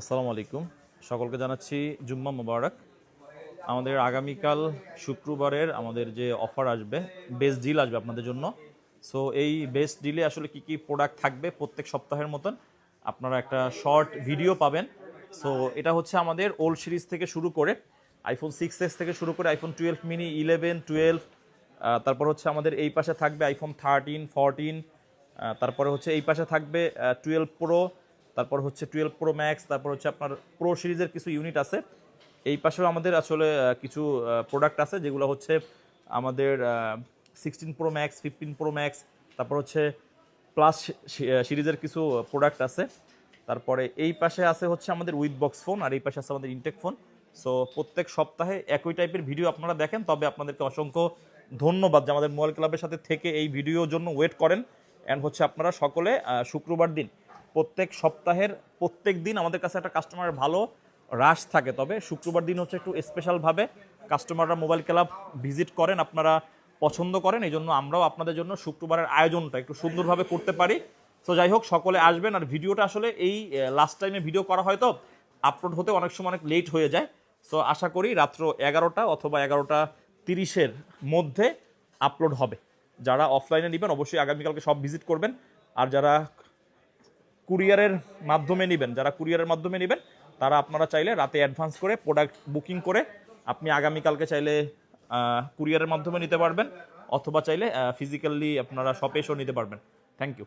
আসসালামু আলাইকুম। সকলকে জানাচ্ছি জুম্মা মোবারক। আমাদের আগামীকাল শুক্রবারের আমাদের যে অফার আসবে বেস্ট ডিল আসবে আপনাদের জন্য। সো এই বেস্ট ডিলে আসলে কি কি প্রোডাক্ট থাকবে প্রত্যেক সপ্তাহের মতন আপনারা একটা শর্ট ভিডিও পাবেন। সো এটা হচ্ছে আমাদের ওল্ড সিরিজ থেকে শুরু করে আইফোন সিক্স এস থেকে শুরু করে iPhone twelve mini eleven twelve তারপর হচ্ছে আমাদের এই পাশে থাকবে আইফোন থার্টিন ফোরটিন তারপরে হচ্ছে এই পাশে থাকবে টুয়েলভ প্রো তারপর হচ্ছে টুয়েলভ প্রো ম্যাক্স তারপর হচ্ছে আপনার প্রো সিরিজের কিছু ইউনিট আছে। এই পাশেও আমাদের আসলে কিছু প্রোডাক্ট আছে, যেগুলো হচ্ছে আমাদের sixteen pro max fifteen pro max তারপর হচ্ছে প্লাস সিরিজের কিছু প্রোডাক্ট আছে। তারপরে এই পাশে আছে হচ্ছে আমাদের উইথ বক্স ফোন আর এই পাশে আছে আমাদের ইনটেক ফোন সো প্রত্যেক সপ্তাহে একই টাইপের ভিডিও আপনারা দেখেন, তবে আপনাদেরকে অসংখ্য ধন্যবাদ যে আমাদের মোবাইল ক্লাবের সাথে থেকে এই ভিডিওর জন্য ওয়েট করেন। অ্যান্ড হচ্ছে আপনারা সকলে শুক্রবার দিন প্রত্যেক সপ্তাহের প্রত্যেক দিন আমাদের কাছে একটা কাস্টমারের ভালো রাশ থাকে। তবে শুক্রবার দিন হচ্ছে একটু স্পেশালভাবে কাস্টমাররা মোবাইল ক্লাব ভিজিট করেন, আপনারা পছন্দ করেন এই জন্য আমরাও আপনাদের জন্য শুক্রবারের আয়োজনটা একটু সুন্দরভাবে করতে পারি। তো যাই হোক, সকলে আসবেন। আর ভিডিওটা আসলে এই লাস্ট টাইমে ভিডিও করা হয়তো আপলোড হতে অনেক সময় অনেক লেট হয়ে যায়। সো আশা করি রাত্র এগারোটা অথবা এগারোটা তিরিশের মধ্যে আপলোড হবে। যারা অফলাইনে নেবেন, অবশ্যই আগামীকালকে সব ভিজিট করবেন। আর যারা কুরিয়ারের মাধ্যমে নেবেন, যারা কুরিয়ারের মাধ্যমে নেবেন, তারা আপনারা চাইলে রাতে অ্যাডভান্স করে প্রোডাক্ট বুকিং করে আপনি আগামীকালকে চাইলে কুরিয়ারের মাধ্যমে নিতে পারবেন, অথবা চাইলে ফিজিক্যালি আপনারা শপে এসেও নিতে পারবেন। Thank you